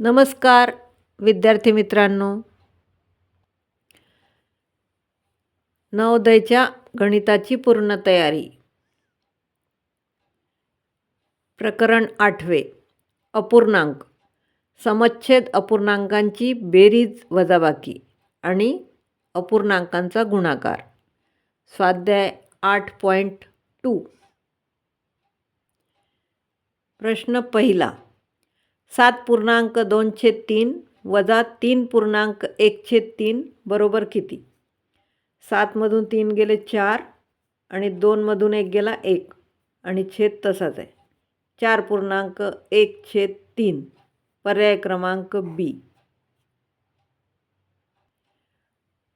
नमस्कार विद्यार्थी मित्रांनो. नवोदयच्या गणिताची पूर्ण तयारी. प्रकरण आठवे अपूर्णांक. समच्छेद अपूर्णांकांची बेरीज वजाबाकी आणि अपूर्णांकांचा गुणाकार. स्वाध्याय आठ पॉईंट टू. प्रश्न पहिला सात पूर्णांक दोन छेद तीन वजा तीन पूर्णांक एक छेद तीन बरोबर किती? सातमधून तीन गेले चार आणि दोनमधून एक गेला एक आणि छेद तसाच आहे. चार पूर्णांक एक छेद तीन पर्याय क्रमांक बी.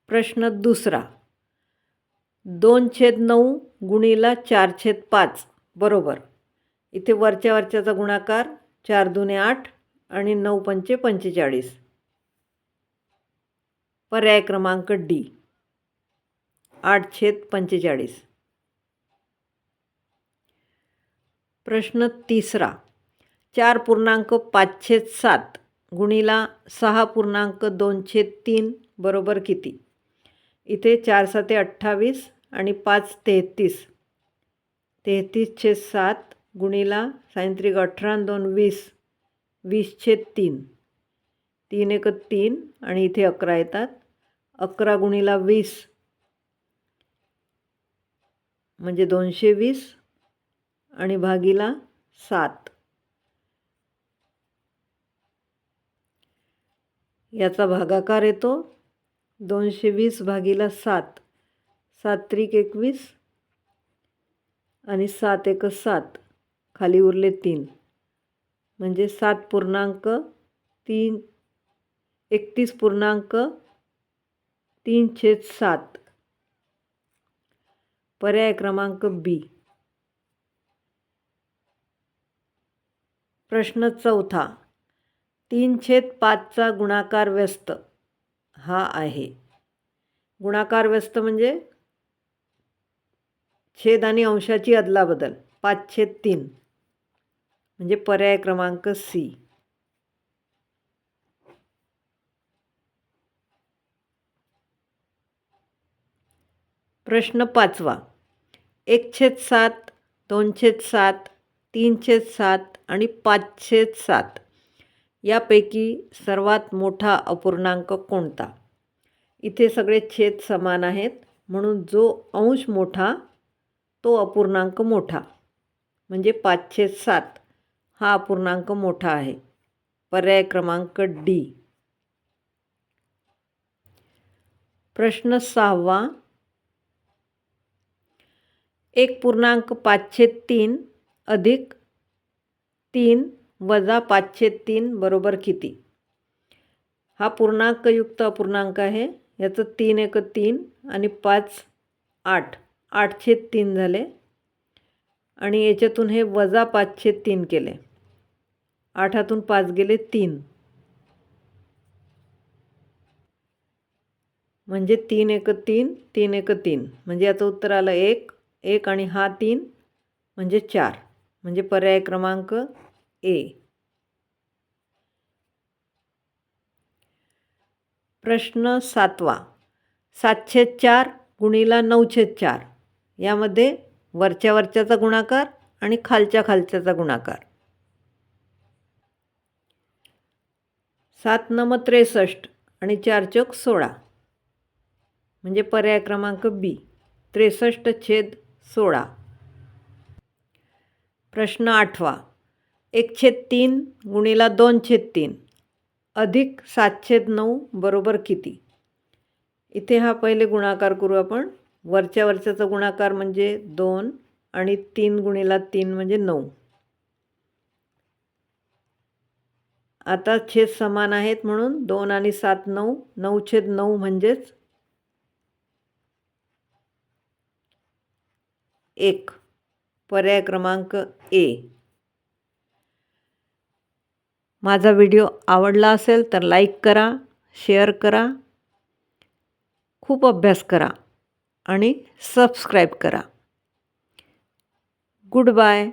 प्रश्न दुसरा. दोन छेद नऊ गुणीला चार छेद पाच बरोबर. इथे वरच्या वरच्याचा गुणाकार चार दुने आठ आणि नऊ पंचे पंचेचाळीस. पर्याय क्रमांक डी. आठ छेद पंचेचाळीस. प्रश्न तिसरा. चार पूर्णांक पाच छेद सात गुणीला सहा पूर्णांक दोन छेद तीन बरोबर किती? इथे चार साते अठ्ठावीस आणि पाच तेहतीस. तेहतीस छेद सात गुणीला सायंत्रिक अठरा दोन वीस वीस छेद तीन. तीन एक तीन आणि इथे अकरा येतात. अकरा गुणीला वीस म्हणजे दोनशे वीस आणि भागीला सात. याचा भागाकार येतो. दोनशे वीस भागीला सात. सात त्रिक एकवीस आणि सात एक सात. खाली उरले तीन. म्हणजे सात पूर्णांक तीन एकतीस पूर्णांक तीन छेद सात. पर्याय क्रमांक बी प्रश्न चौथा. तीन छेद पाचचा गुणाकार व्यस्त. हा आहे. गुणाकार व्यस्त म्हणजे छेद आणि अंशाची अदलाबदल. पाच छेद तीन. म्हणजे पर्याय क्रमांक सी. प्रश्न पाचवा. एक छेद सात दोन छेद सात तीन छेद सात आणि पाच छेद सात यापैकी सर्वात मोठा अपूर्णांक कोणता? इथे सगळे छेद समान आहेत म्हणून जो अंश मोठा तो अपूर्णांक मोठा. म्हणजे पाचशे सात. हा अपूर्णांक मोठा आहे. पर्याय क्रमांक डी प्रश्न सहावा. एक पूर्णांक पाचशे तीन अधिक तीन वजा पाचशे तीन बरोबर किती? हा पूर्णांकयुक्त अपूर्णांक आहे. याचं तीन एक तीन आणि पाच आठ. आठशे तीन झाले. आणि याच्यातून हे वजा पाचशे तीन केले. आठातून पाच गेले तीन. म्हणजे तीन एक तीन तीन एक तीन. म्हणजे याचं उत्तर आलं एक एक आणि हा तीन म्हणजे चार. म्हणजे पर्याय क्रमांक ए. प्रश्न सातवा. सातशे चार गुणीला नऊशे चार. यामध्ये वरच्या वरच्याचा गुणाकार आणि खालच्या खालच्याचा गुणाकार. सात नम त्रेसष्ट आणि चार चौक सोळा. म्हणजे पर्याय क्रमांक बी त्रेसष्ट छेद सोळा. प्रश्न आठवा. एक छेद तीन गुणिला दोन छेद तीन अधिक सात छेद नऊ बरोबर किती? इथे हा पहिले गुणाकार करू आपण. वरच्या वरच्याचा गुणाकार म्हणजे दोन आणि तीन गुणिला तीन म्हणजे नऊ. आता छेद समान आहेत म्हणून दोन आणि सात नऊ नऊ छेद नऊ म्हणजेच एक. पर्याय क्रमांक ए. माझा व्हिडिओ आवडला असेल तर लाईक करा शेअर करा खूप अभ्यास करा आणि सबस्क्राईब करा. Good bye.